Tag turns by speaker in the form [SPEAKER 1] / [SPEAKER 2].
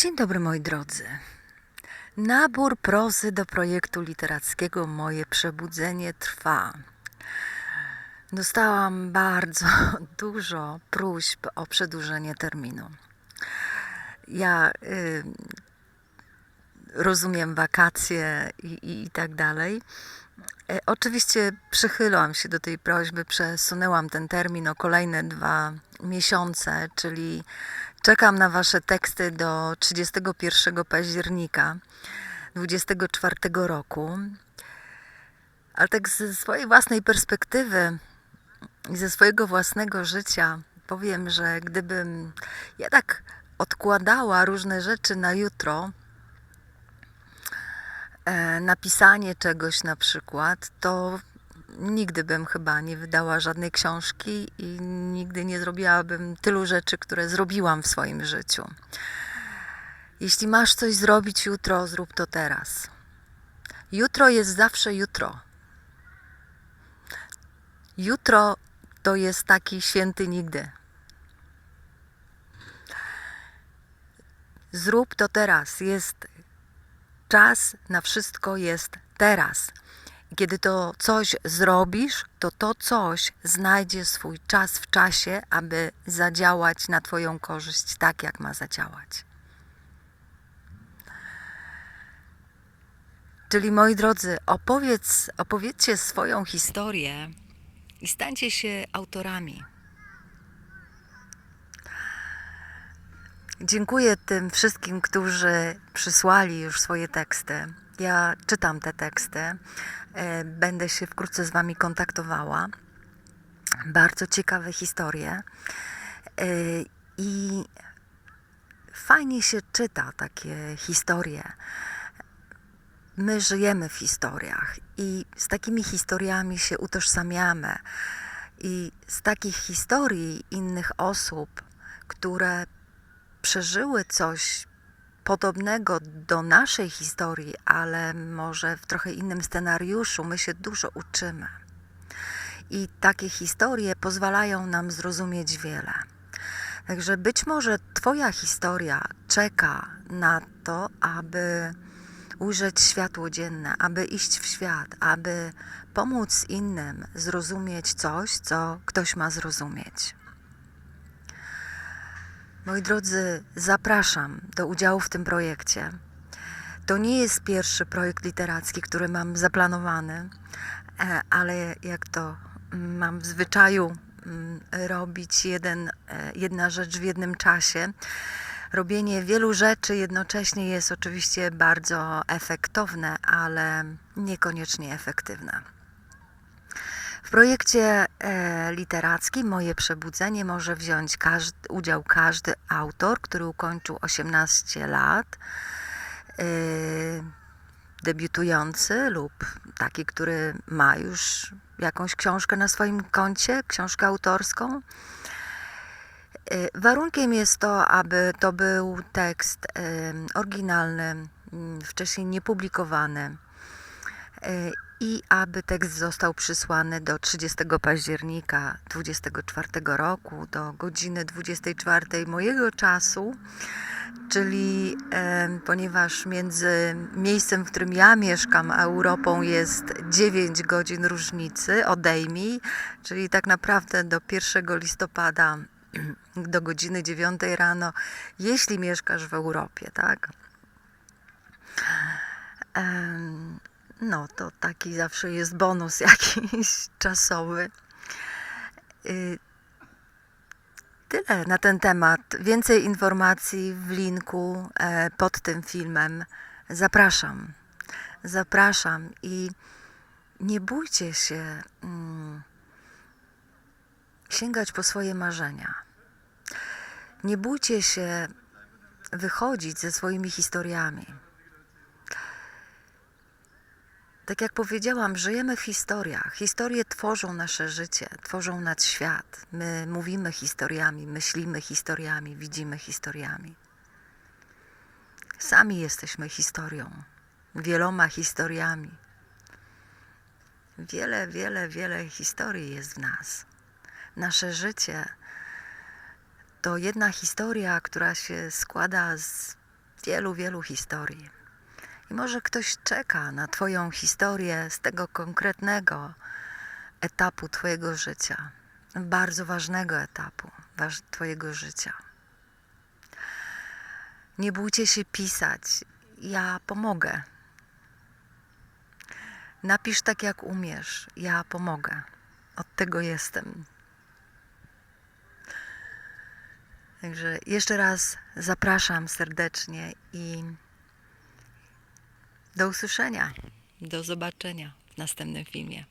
[SPEAKER 1] Dzień dobry moi drodzy. Nabór prozy do projektu literackiego Moje Przebudzenie trwa. Dostałam bardzo dużo próśb o przedłużenie terminu. Ja y, rozumiem wakacje i, i, i tak dalej. E, Oczywiście przychylam się do tej prośby, przesunęłam ten termin o kolejne dwa miesiące, czyli czekam na Wasze teksty do 31 października 2024 roku. Ale tak ze swojej własnej perspektywy i ze swojego własnego życia powiem, że gdybym ja tak odkładała różne rzeczy na jutro, napisanie czegoś na przykład, to nigdy bym chyba nie wydała żadnej książki i nigdy nie zrobiłabym tylu rzeczy, które zrobiłam w swoim życiu. Jeśli masz coś zrobić jutro, zrób to teraz. Jutro jest zawsze jutro. Jutro to jest taki święty nigdy. Zrób to teraz. Jest czas na wszystko jest teraz. Kiedy to coś zrobisz, to to coś znajdzie swój czas w czasie, aby zadziałać na Twoją korzyść tak, jak ma zadziałać. Czyli moi drodzy, opowiedz, opowiedzcie swoją historię i stańcie się autorami. Dziękuję tym wszystkim, którzy przysłali już swoje teksty. Ja czytam te teksty. e, Będę się wkrótce z Wami kontaktowała. Bardzo ciekawe historie. E, I fajnie się czyta takie historie. My żyjemy w historiach i z takimi historiami się utożsamiamy. I z takich historii innych osób, które przeżyły coś podobnego do naszej historii, ale może w trochę innym scenariuszu, my się dużo uczymy. I takie historie pozwalają nam zrozumieć wiele. Także być może Twoja historia czeka na to, aby ujrzeć światło dzienne, aby iść w świat, aby pomóc innym zrozumieć coś, co ktoś ma zrozumieć. Moi drodzy, zapraszam do udziału w tym projekcie. To nie jest pierwszy projekt literacki, który mam zaplanowany, e, ale jak to mm, mam w zwyczaju mm, robić jeden, e, jedna rzecz w jednym czasie. Robienie wielu rzeczy jednocześnie jest oczywiście bardzo efektowne, ale niekoniecznie efektywne. W projekcie e, literackim Moje Przebudzenie może wziąć udział każdy autor, który ukończył 18 lat, e, debiutujący lub taki, który ma już jakąś książkę na swoim koncie, książkę autorską. E, Warunkiem jest to, aby to był tekst e, oryginalny, m, wcześniej niepublikowany e, i aby tekst został przysłany do 30 października 24 roku do godziny 24 mojego czasu, czyli e, ponieważ między miejscem, w którym ja mieszkam, a Europą jest 9 godzin różnicy, odejmij, czyli tak naprawdę do 1 listopada do godziny 9 rano, jeśli mieszkasz w Europie, tak? No, to taki zawsze jest bonus jakiś czasowy. Y, Tyle na ten temat. Więcej informacji w linku e, pod tym filmem. Zapraszam. Zapraszam i nie bójcie się mm, sięgać po swoje marzenia. Nie bójcie się wychodzić ze swoimi historiami. Tak jak powiedziałam, żyjemy w historiach. Historie tworzą nasze życie, tworzą nasz świat. My mówimy historiami, myślimy historiami, widzimy historiami. Sami jesteśmy historią, wieloma historiami. Wiele, wiele, wiele historii jest w nas. Nasze życie to jedna historia, która się składa z wielu, wielu historii. I może ktoś czeka na Twoją historię z tego konkretnego etapu Twojego życia, bardzo ważnego etapu Twojego życia. Nie bójcie się pisać, ja pomogę. Napisz tak, jak umiesz, ja pomogę. Od tego jestem. Także jeszcze raz zapraszam serdecznie i do usłyszenia, do zobaczenia w następnym filmie.